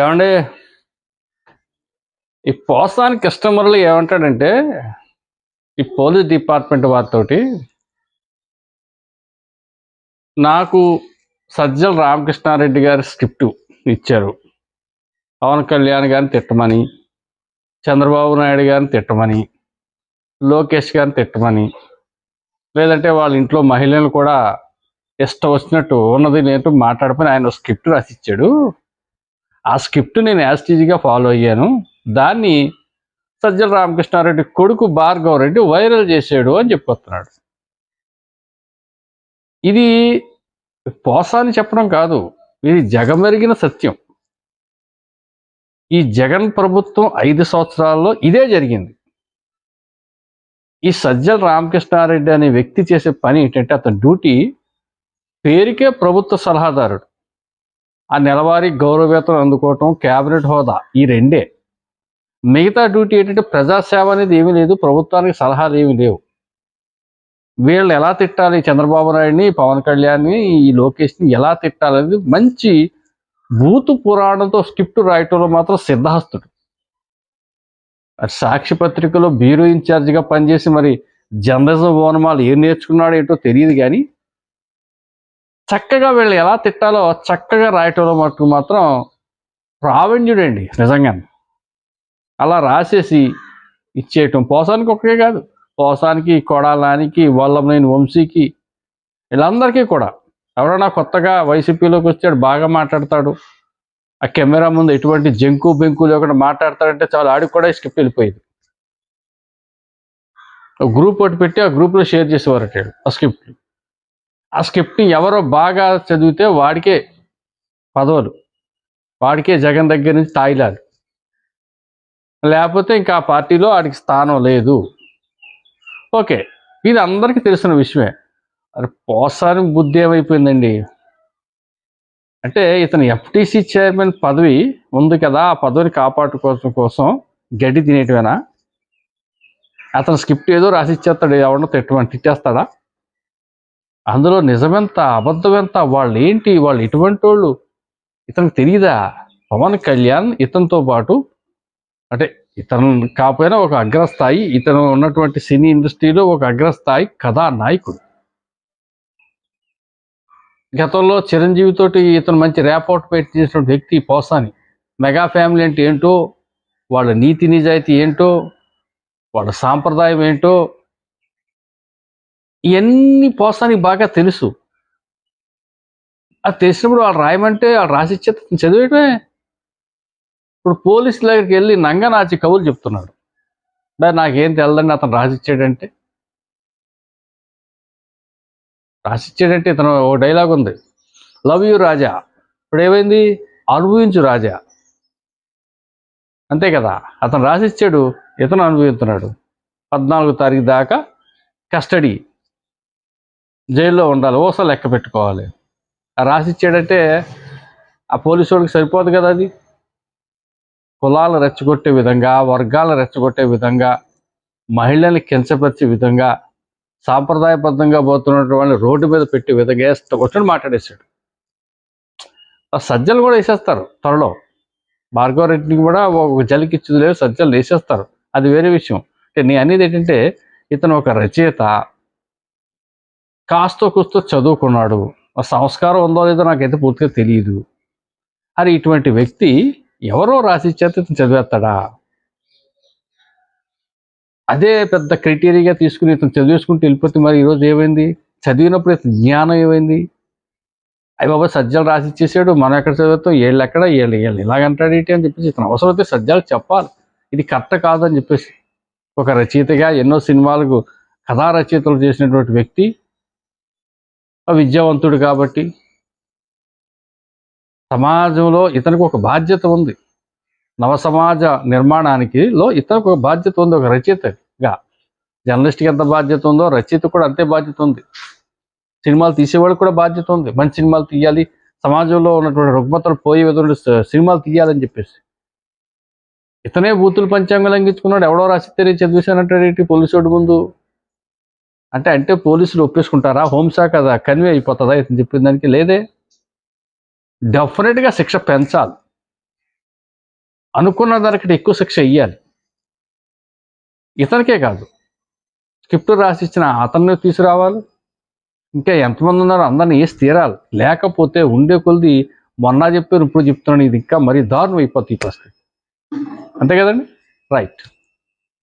ఏమండి? ఈ పోస్తానికి కస్టమర్లు ఏమంటాడంటే ఈ పోలీస్ డిపార్ట్మెంట్ వారితోటి నాకు సజ్జల రామకృష్ణారెడ్డి గారి స్క్రిప్ట్ ఇచ్చారు. పవన్ కళ్యాణ్ గారిని తిట్టమని చంద్రబాబు నాయుడు గారిని తిట్టమని లోకేష్ గారిని తిట్టమని లేదంటే వాళ్ళ ఇంట్లో మహిళలు కూడా ఇష్టం వచ్చినట్టు ఉన్నది నేను మాట్లాడమని ఆయన స్క్రిప్ట్ రాసిచ్చాడు. ఆ స్క్రిప్ట్ నేను యాస్టీజీగా ఫాలో అయ్యాను. దాన్ని సజ్జల రామకృష్ణారెడ్డి కొడుకు భార్గవ్ రెడ్డి వైరల్ చేశాడు అని చెప్పొస్తున్నాడు ఇది పోసాని చెప్పడం కాదు ఇది జగమెరిగిన సత్యం. ఈ జగన్ ప్రభుత్వం ఐదు సంవత్సరాల్లో ఇదే జరిగింది. ఈ సజ్జల రామకృష్ణారెడ్డి అనే వ్యక్తి చేసే పని ఏంటంటే అతని డ్యూటీ పేరుకే ప్రభుత్వ సలహాదారుడు. ఆ నెలవారీ గౌరవవేతనం అందుకోవటం క్యాబినెట్ హోదా ఈ రెండే. మిగతా డ్యూటీ ఏంటంటే ప్రజాసేవ అనేది ఏమీ లేదు ప్రభుత్వానికి సలహాలు ఏమీ లేవు. వీళ్ళని ఎలా తిట్టాలి? చంద్రబాబు నాయుడిని పవన్ కళ్యాణ్ని ఈ లోకేష్ని ఎలా తిట్టాలనేది మంచి భూతు పురాణంతో స్క్రిప్ట్ రాయటంలో మాత్రం సిద్ధహస్తుడు. సాక్షి పత్రికలో బ్యూరో ఇన్ఛార్జిగా పనిచేసి మరి జర్నలిజం ఓనమాలు ఏం నేర్చుకున్నాడో ఏంటో తెలియదు కానీ చక్కగా వీళ్ళు ఎలా తిట్టాలో చక్కగా రాయటంలో మటుకు మాత్రం ప్రావీణ్యుడండి నిజంగా అలా రాసేసి ఇచ్చేయటం. పోసానికి ఒకే కాదు పోసానికి కొడాలానికి వల్లభనేని వంశీకి వీళ్ళందరికీ కూడా. ఎవరైనా కొత్తగా వైసీపీలోకి వచ్చాడు బాగా మాట్లాడతాడు ఆ కెమెరా ముందు ఎటువంటి జంకు బెంకు లేకుండా మాట్లాడతాడంటే చాలా ఆడికి కూడా స్కిప్ వెళ్ళిపోయింది. గ్రూప్ ఒకటి పెట్టి ఆ గ్రూప్లో షేర్ చేసేవారు ఆ స్క్రిప్ట్లు ఆ స్క్రిప్ట్ని ఎవరో బాగా చదివితే వాడికే పదవులు. వాడికే జగన్ దగ్గర నుంచి తాయిలాలు. లేకపోతే ఇంకా ఆ పార్టీలో వాడికి స్థానం లేదు. ఓకే ఇది అందరికీ తెలిసిన విషయమే. అరే పోసాని బుద్ధి ఏమైపోయిందండి? అంటే ఇతను ఎఫ్టీసీ చైర్మన్ పదవి ఉంది కదా ఆ పదవిని కాపాడుకోవడం కోసం గడ్డి తినేటివేనా? అతను స్క్రిప్ట్ ఏదో రాసి ఇచ్చేస్తాడు ఎవరినో తిట్టమని తిట్టేస్తాడా? అందులో నిజమెంత అబద్ధమెంత వాళ్ళు ఏంటి వాళ్ళు ఎటువంటి వాళ్ళు ఇతనికి తెలియదా పవన్ కళ్యాణ్ ఇతనితో పాటు అంటే ఇతను కాకపోయినా ఒక అగ్రస్థాయి ఇతను ఉన్నటువంటి సినీ ఇండస్ట్రీలో ఒక అగ్రస్థాయి కథా నాయకుడు గతంలో చిరంజీవి తోటి ఇతను మంచి ర్యాపోర్ట్ పెట్టించిన వ్యక్తి పోసాని. మెగా ఫ్యామిలీ అంటే ఏంటో వాళ్ళ నీతి నిజాయితీ ఏంటో వాళ్ళ సాంప్రదాయం ఏంటో ఇవన్నీ పోస్తానికి బాగా తెలుసు. అది తెలిసినప్పుడు వాళ్ళు రాయమంటే వాళ్ళు రాసిచ్చే చదివేయటమే. ఇప్పుడు పోలీసుల దగ్గరికి వెళ్ళి నంగనాచి కవులు చెప్తున్నాడు. మరి నాకేం తెలదండి అతను రాసిచ్చాడంటే? రాసిచ్చాడంటే ఇతను ఓ డైలాగ్ ఉంది. Love you Raja. ఇప్పుడు ఏమైంది? అనుభవించు రాజా. అంతే కదా? అతను రాసిచ్చాడు. ఇతను అనుభవిస్తున్నాడు. పద్నాలుగు తారీఖు దాకా కస్టడీ. జైల్లో ఉండాలి ఓస లెక్క పెట్టుకోవాలి. రాసిచ్చాడంటే ఆ పోలీసు వాళ్ళకి సరిపోదు కదా అది. కులాలు రెచ్చగొట్టే విధంగా వర్గాలు రెచ్చగొట్టే విధంగా మహిళల్ని కించపరిచే విధంగా సాంప్రదాయబద్ధంగా పోతున్నటువంటి రోడ్డు మీద పెట్టే విధంగా ఇష్టం మాట్లాడేశాడు. ఆ సజ్జలు కూడా వేసేస్తారు త్వరలో. భార్గవ రెడ్డిని కూడా ఒక జలికిచ్చింది లేదు సజ్జలు వేసేస్తారు. అది వేరే విషయం. అంటే నేను అనేది ఏంటంటే ఇతను ఒక రచయిత కాస్తో కూస్తో చదువుకున్నాడు. ఆ సంస్కారం ఉందో లేదో నాకైతే పూర్తిగా తెలియదు అరే ఇటువంటి వ్యక్తి ఎవరో రాసి ఇతను చదివేస్తాడా? అదే పెద్ద క్రైటీరియాగా తీసుకుని ఇతను చదివేసుకుంటూ వెళ్ళిపోతే మరి ఈరోజు ఏమైంది? చదివినప్పుడు ఇతను జ్ఞానం ఏమైంది? అవి బాబా సజ్జలు రాసి ఇచ్చేసాడు. మనం ఎక్కడ చదువుతాం? ఏళ్ళు ఎక్కడ? ఏళ్ళు ఏళ్ళు ఇలాగంటాడు ఏంటి అని చెప్పేసి ఇతను అవసరమైతే సజ్జాలు చెప్పాలి. ఇది కరెక్ట్ కాదని చెప్పేసి ఒక రచయితగా ఎన్నో సినిమాలకు కథా రచయితలు చేసినటువంటి వ్యక్తి విద్యావంతుడు కాబట్టి సమాజంలో ఇతనికి ఒక బాధ్యత ఉంది. నవ సమాజ నిర్మాణానికి లో ఇతనికి ఒక బాధ్యత ఉంది ఒక రచయితగా జర్నలిస్ట్కి ఎంత బాధ్యత ఉందో రచయిత కూడా అంతే బాధ్యత ఉంది. సినిమాలు తీసేవాడికి కూడా బాధ్యత ఉంది. మంచి సినిమాలు తీయాలి. సమాజంలో ఉన్నటువంటి రుగ్మతలు పోయే విధులు సినిమాలు తీయాలని చెప్పేసి. ఇతనే బూతులు పంచాంగం లంఘించుకున్నాడు. ఎవడో రాసితే చదివేశానంటే పోలీసుడు ముందు అంటే అంటే పోలీసులు ఒప్పేసుకుంటారా? హోంశాఖ అది కన్వే అయిపోతుందా? ఇతను చెప్పిన దానికి లేదే. డెఫినెట్గా శిక్ష పెంచాలి. అనుకున్న దానికి ఎక్కువ శిక్ష ఇవ్వాలి ఇతనికే కాదు. స్క్రిప్ట్ రాసి ఇచ్చిన అతన్ని తీసుకురావాలి. ఇంకా ఎంతమంది ఉన్నారో అందరిని వేసి తీరాలి. లేకపోతే ఉండే కొలిది మొన్న చెప్పారు ఇప్పుడు చెప్తున్నాను. ఇది ఇంకా మరీ దారుణం అయిపోతుంది ఈ పరిస్థితి. అంతే కదండి? రైట్